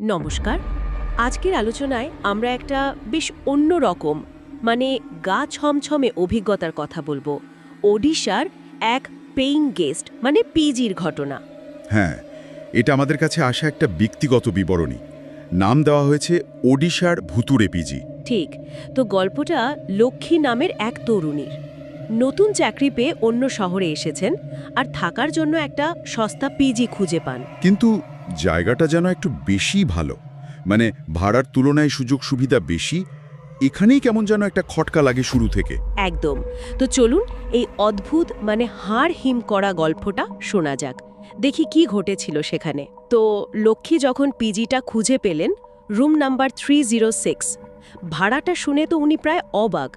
নমস্কার। আজকের আলোচনায় আমরা একটা বেশ অন্য রকম মানে গা ছমছমে অভিজ্ঞতার কথা বলব। ওডিশার এক পেইং গেস্ট মানে পিজির ঘটনা। হ্যাঁ এটা আমাদের কাছে আসা একটা ব্যক্তিগত বিবরণী। নাম দেওয়া হয়েছে ওডিশার ভুতুরে পিজি। ঠিক তো গল্পটা লক্ষ্মী নামের এক তরুণীর। নতুন চাকরি পেয়ে অন্য শহরে এসেছেন আর থাকার জন্য একটা সস্তা পিজি খুঁজে পান। কিন্তু জায়গাটা যেন একটু বেশি ভালো। মানে ভাড়ার তুলনায় সুযোগ সুবিধা বেশি এখানেই কেমন যেন একটা খটকা লাগে শুরু থেকে। একদম। তো চলুন এই অদ্ভুত মানে হাড় হিম করা গল্পটা শোনা যাক। দেখি কি ঘটেছিল সেখানে। তো লক্ষ্মী যখন পিজিটা খুঁজে পেলেন room number three zero six ভাড়াটা শুনে তো উনি প্রায় অবাক।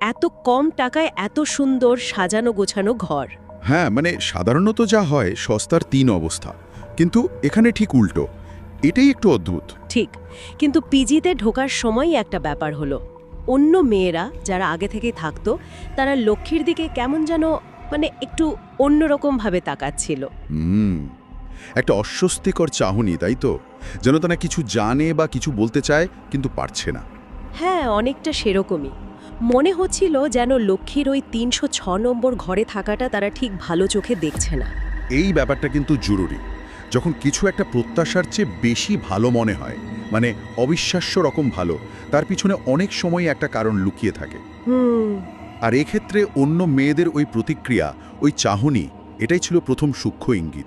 এত কম টাকায় এত সুন্দর সাজানো গোছানো ঘর। হ্যাঁ মানে সাধারণত যা হয় সস্তার তিন অবস্থা। কিন্তু এখানে ঠিক উল্টো। এটাই একটু অদ্ভুত। ঠিক। কিন্তু পিজিতে ঢোকার সময়ই একটা ব্যাপার হলো। অন্য মেয়েরা যারা আগে থেকেই থাকতো তারা লক্ষ্মীর দিকে কেমন যেন মানে একটু অন্যরকমভাবে তাকাচ্ছিল। হুম। একটা অস্বস্তিকর চাহনি তাই তো? যেন তারা কিছু জানে বা কিছু বলতে চায় কিন্তু পারছে না। হ্যাঁ অনেকটা সেরকমই। মনে হচ্ছিল যেন লক্ষ্মীর ওই তিনশো ছ নম্বর ঘরে থাকাটা তারা ঠিক ভালো চোখে দেখছে না। এই ব্যাপারটা কিন্তু জরুরি। যখন কিছু একটা প্রত্যাশার চেয়ে বেশি ভালো মনে হয় মানে অবিশ্বাস্য রকম ভালো তার পিছনে অনেক সময় একটা কারণ লুকিয়ে থাকে। হুম। আর এক্ষেত্রে অন্য মেয়েদের ওই প্রতিক্রিয়া ওই চাহনি এটাই ছিল প্রথম সূক্ষ্ম ইঙ্গিত।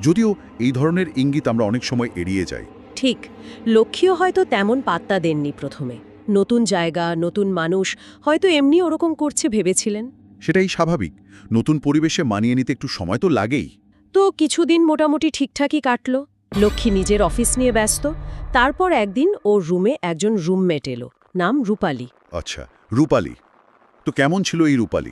যদিও এই ধরনের ইঙ্গিত আমরা অনেক সময় এড়িয়ে যাই। ঠিক লক্ষ্মীও হয়তো তেমন পাত্তা দেননি প্রথমে। নতুন জায়গা নতুন মানুষ হয়তো এমনি ওরকম করছে ভেবেছিলেন। সেটাই স্বাভাবিক। নতুন পরিবেশে মানিয়ে নিতে একটু সময় তো লাগেই। তো কিছুদিন মোটামুটি ঠিকঠাকই কাটল। লক্ষ্মী নিজের অফিস নিয়ে ব্যস্ত। তারপর একদিন ওর রুমে একজন রুমমেট এলো নাম রূপালি। আচ্ছা রূপালি? তো কেমন ছিল এই রূপালি?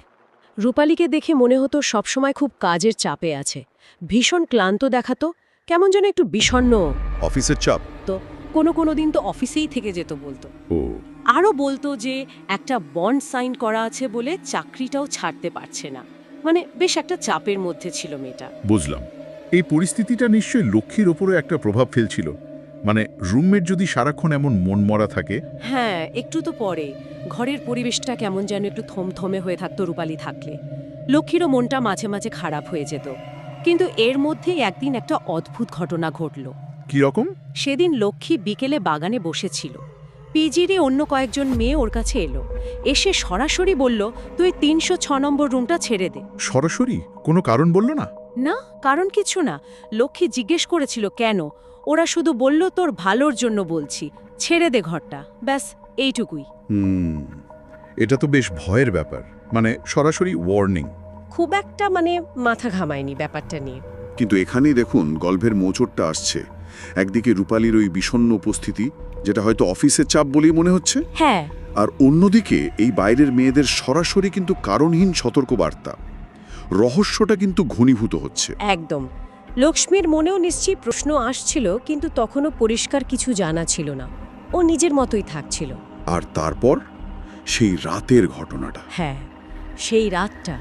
রূপালিকে দেখে মনে হতো সবসময় খুব কাজের চাপে আছে। ভীষণ ক্লান্ত দেখাতো কেমন যেন একটু বিষণ্ণ। অফিসের চাপ? তো কোনো কোনো দিন তো অফিসেই থেকে যেত বলতো। ও। আরও বলতো যে একটা বন্ড সাইন করা আছে বলে চাকরিটাও ছাড়তে পারছে না। মানে বেশ একটা চাপের মধ্যে ছিল মেয়েটা। বুঝলাম। এই পরিস্থিতিটা নিশ্চয়ই লক্ষ্মীর ওপরও একটা প্রভাব ফেলছিল। মানে রুমমেট যদি সারাক্ষণ এমন মনমরা থাকে? হ্যাঁ একটু তো পরে। ঘরের পরিবেশটা কেমন যেন একটু থমথমে হয়ে থাকতো রূপালী থাকলে। লক্ষ্মীরও মনটা মাঝে মাঝে খারাপ হয়ে যেত। কিন্তু এর মধ্যেই একদিন একটা অদ্ভুত ঘটনা ঘটল। কি রকম সেদিন লক্ষ্মী বিকেলে বাগানে বসেছিল। পিজিরই অন্য কয়েকজন মেয়ে ওর কাছে এলো। এসে সরাসরি বলল তুই তিনশো ছ নম্বর রুমটা ছেড়ে দে। সরাসরি? কোনো কারণ বলল না? না কারণ কিছু না। লক্ষ্মী জিজ্ঞেস করেছিল কেন? ওরা শুধু বলল তোর ভালোর জন্য বলছি। ছেড়ে দে ঘরটা। ব্যাস এইটুকুই। হুম এটা তো বেশ ভয়ের ব্যাপার। মানে সরাসরি ওয়ার্নিং খুব একটা মানে মাথা ঘামায়নি ব্যাপারটা নিয়ে। কিন্তু এখানেই দেখুন গল্পের মোচড়টা আসছে। একদিকে রূপালীর ওই বিষণ্ণ উপস্থিতি যেটা হয়তো অফিসের চাপ বলেই মনে হচ্ছে হ্যাঁ। আর অন্যদিকে এই বাইরের মেয়েদের সরাসরি কিন্তু কারণহীন সতর্কবার্তা। রহস্যটা কিন্তু ঘনীভূত হচ্ছে। একদম। লক্ষ্মীর মনেও নিশ্চয়ই প্রশ্ন আসছিল কিন্তু তখনও পরিষ্কার কিছু জানা ছিল না। ও নিজের মতোই থাকছিল। আর তারপর? সেই রাতের ঘটনাটা। হ্যাঁ সেই রাতটা।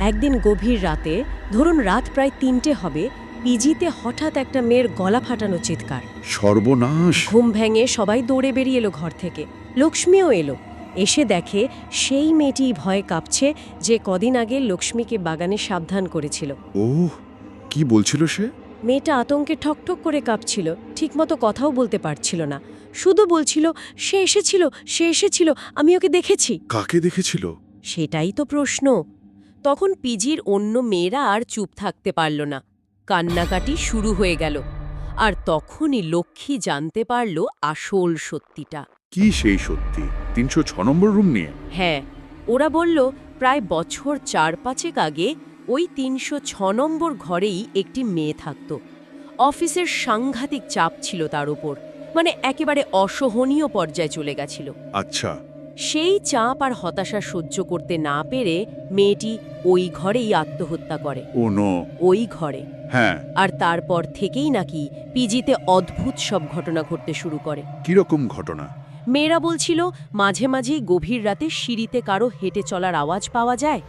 একদিন গভীর রাতে ধরুন রাত প্রায় তিনটে হবে পিজিতে হঠাৎ একটা মেয়ের গলা ফাটানো চিৎকার। সর্বনাশ। ঘুম ভেঙে সবাই দৌড়ে বেরিয়ে এলো ঘর থেকে। লক্ষ্মীও এলো। এসে দেখে সেই মেয়েটি ভয়ে কাঁপছে যে কদিন আগে লক্ষ্মীকে বাগানে সাবধান করেছিল। ওহ কি বলছিল সে? মেয়েটা আতঙ্কে ঠকঠক করে কাঁপছিল ঠিকমতো কথাও বলতে পারছিল না। শুধু বলছিল সে এসেছিল সে এসেছিল আমি ওকে দেখেছি। কাকে দেখেছিল? সেটাই তো প্রশ্ন। তখন পিজির অন্য মেয়েরা আর চুপ থাকতে পারল না। কান্নাকাটি শুরু হয়ে গেল আর তখনই লক্ষ্মী জানতে পারল আসল সত্যিটা। কি সেই সত্যি? তিনশো ছ নম্বর রুম নিয়ে? হ্যাঁ ওরা বলল প্রায় বছর চার পাঁচেক আগে ওই তিনশো ছ নম্বর ঘরেই একটি মেয়ে থাকত। অফিসের সাংঘাতিক চাপ ছিল তার উপর মানে একেবারে অসহনীয় পর্যায়ে চলে গেছিল। আচ্ছা। সেই চাপ আর হতাশা সহ্য করতে না পেরে মেয়েটি ওই ঘরেই আত্মহত্যা করে। Oh no. ওই ঘরে। হ্যাঁ। আর তারপর থেকেই নাকি পিজিতে অদ্ভুত সব ঘটনা ঘটতে শুরু করে। কীরকম ঘটনা? মেয়েরা বলছিল মাঝে মাঝেই গভীর রাতে সিঁড়িতে কারও হেঁটে চলার আওয়াজ পাওয়া যায়।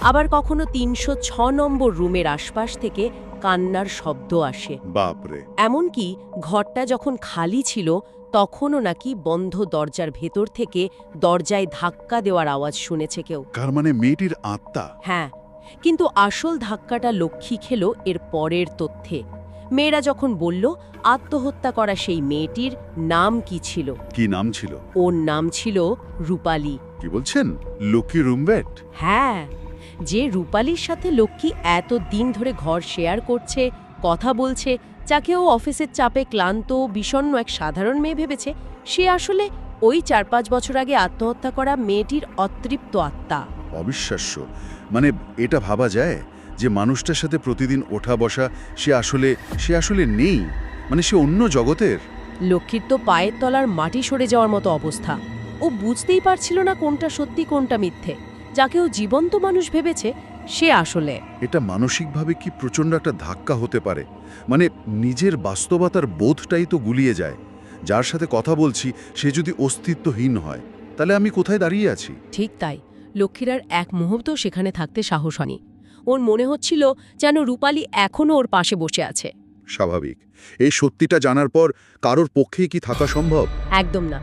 আবার কখনো তিনশো ছ নম্বর রুমের আশপাশ থেকে কান্নার শব্দ আসে। বাপরে। এমনকি ঘরটা যখন খালি ছিল তখনও নাকি বন্ধ দরজার ভেতর থেকে দরজায় ধাক্কা দেওয়ার আওয়াজ শুনেছে কেউ। কার মানে মেয়েটির আত্মা? হ্যাঁ কিন্তু আসল ধাক্কাটা লক্ষ্মী খেল এর পরের তথ্যে। মেয়েরা যখন বলল আত্মহত্যা করা সেই মেয়েটির নাম কি ছিল? কি নাম ছিল? ওর নাম ছিল রূপালী। কি বলছেন? লক্ষ্মী রুমবেট হ্যাঁ যে রূপালীর সাথে লক্ষ্মী এত দিন ধরে ঘর শেয়ার করছে কথা বলছে যাকে ও অফিসের চাপে ক্লান্ত ও বিষণ্ণ এক সাধারণ মেয়ে ভেবেছে সে আসলে ওই চার পাঁচ বছর আগে আত্মহত্যা করা মেয়েটির অতৃপ্ত আত্মা। অবিশ্বাস্য। মানে এটা ভাবা যায় যে মানুষটার সাথে প্রতিদিন ওঠা বসা সে আসলে সে আসলে নেই? মানে সে অন্য জগতের? লক্ষ্মীর তো পায়ের তলার মাটি সরে যাওয়ার মতো অবস্থা। ও বুঝতেই পারছিল না কোনটা সত্যি কোনটা মিথ্যে। যাকে ও জীবন্ত মানুষ ভেবেছে সে আসলে। এটা মানসিকভাবে কি প্রচণ্ড একটা ধাক্কা হতে পারে? মানে নিজের বাস্তবতার বোধটাই তো গুলিয়ে যায়। যার সাথে কথা বলছি সে যদি অস্তিত্বহীন হয় তাহলে আমি কোথায় দাঁড়িয়ে আছি? ঠিক তাই। লক্ষ্মীরার এক মুহূর্ত সেখানে থাকতে সাহস হয়নি। ওর মনে হচ্ছিল যেন রূপালী এখনও ওর পাশে বসে আছে। স্বাভাবিক। এই সত্যিটা জানার পর কারোর পক্ষেই কি থাকা সম্ভব? একদম না।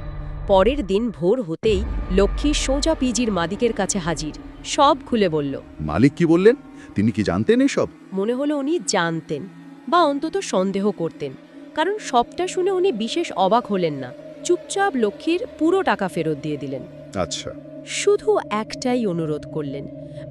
পরের দিন ভোর হতেই লক্ষ্মী সোজা পিজির মাদিকের কাছে হাজির। সব খুলে বলল মালিক কি বললেন? তিনি কি জানতেন এসব? মনে হলো উনি জানতেন বা অন্তত সন্দেহ করতেন কারণ সবটা শুনে উনি বিশেষ অবাক হলেন না। চুপচাপ লক্ষ্মীর পুরো টাকা ফেরত দিয়ে দিলেন। আচ্ছা। শুধু একটাই অনুরোধ করলেন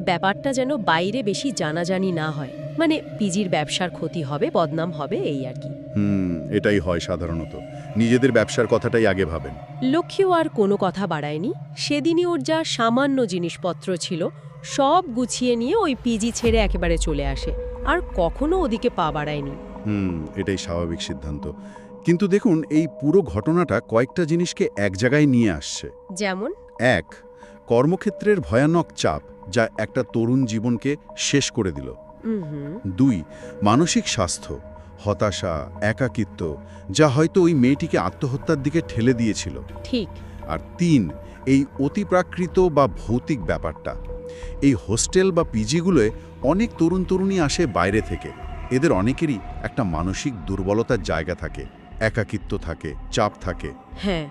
ব্যাপারটা যেন বাইরে বেশি জানাজানি না হয়। মানে পিজির ব্যবসার ক্ষতি হবে বদনাম হবে এই আর কি। হুম এটাই হয় সাধারণত। নিজেদের ব্যবসার কথাটাই আগে ভাবেন। লক্ষ্মীও আর কোনো কথা বাড়ায়নি। সেদিনই ওর যা সামান্য জিনিসপত্র ছিল সব গুছিয়ে নিয়ে ওই পিজি ছেড়ে একেবারে চলে আসে। আর কখনো ওদিকে পা বাড়ায়নি। হুম এটাই স্বাভাবিক সিদ্ধান্ত। কিন্তু দেখুন এই পুরো ঘটনাটা কয়েকটা জিনিসকে এক জায়গায় নিয়ে আসছে। যেমন? এক কর্মক্ষেত্রের ভয়ানক চাপ যা একটা তরুণ জীবনকে শেষ করে দিল। দুই মানসিক স্বাস্থ্য হতাশা একাকিত্ব যা হয়তো ওই মেয়েটিকে আত্মহত্যার দিকে ঠেলে দিয়েছিল। ঠিক। আর তিন এই অতিপ্রাকৃত বা ভৌতিক ব্যাপারটা। এই হোস্টেল বা পিজিগুলোয় অনেক তরুণ তরুণী আসে বাইরে থেকে। এদের অনেকেরই একটা মানসিক দুর্বলতার জায়গা থাকে। একাকিত্ব থাকে চাপ থাকে। হ্যাঁ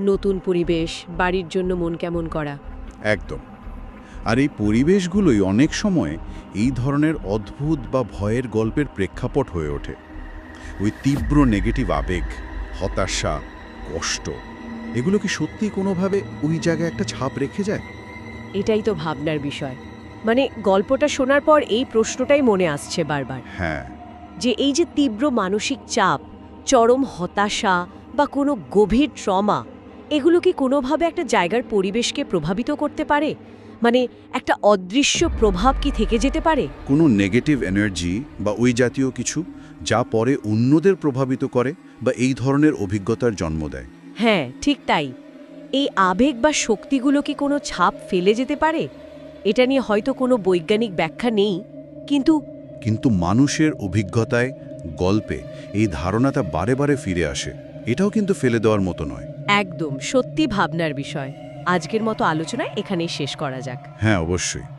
নতুন পরিবেশ বাড়ির জন্য মন কেমন করা। একদম। আর এই পরিবেশগুলোই অনেক সময় এই ধরনের অদ্ভুত বা ভয়ের গল্পের প্রেক্ষাপট হয়ে ওঠে। ওই তীব্র নেগেটিভ আবেগ হতাশা কষ্ট এগুলো কি সত্যি কোনোভাবে ওই জায়গায় একটা ছাপ রেখে যায়? এটাই তো ভাবনার বিষয়। মানে গল্পটা শোনার পর এই প্রশ্নটাই মনে আসছে বারবার। হ্যাঁ। যে এই যে তীব্র মানসিক চাপ চরম হতাশা বা কোনো গভীর ট্রমা এগুলো কি কোনোভাবে একটা জায়গার পরিবেশকে প্রভাবিত করতে পারে? মানে একটা অদৃশ্য প্রভাব কি থেকে যেতে পারে? কোনো নেগেটিভ এনার্জি বা ওই জাতীয় কিছু যা পরে অন্যদের প্রভাবিত করে বা এই ধরনের অভিজ্ঞতার জন্ম দেয়। হ্যাঁ ঠিক তাই। এই আবেগ বা শক্তিগুলো কি কোনো ছাপ ফেলে যেতে পারে? এটা নিয়ে হয়তো কোনো বৈজ্ঞানিক ব্যাখ্যা নেই কিন্তু কিন্তু মানুষের অভিজ্ঞতায় গল্পে এই ধারণাটা বারে বারে ফিরে আসে। এটাও কিন্তু ফেলে দেওয়ার মতো নয়। একদম সত্যি ভাবনার বিষয়। আজকের মতো আলোচনায় এখানেই শেষ করা যাক। হ্যাঁ অবশ্যই।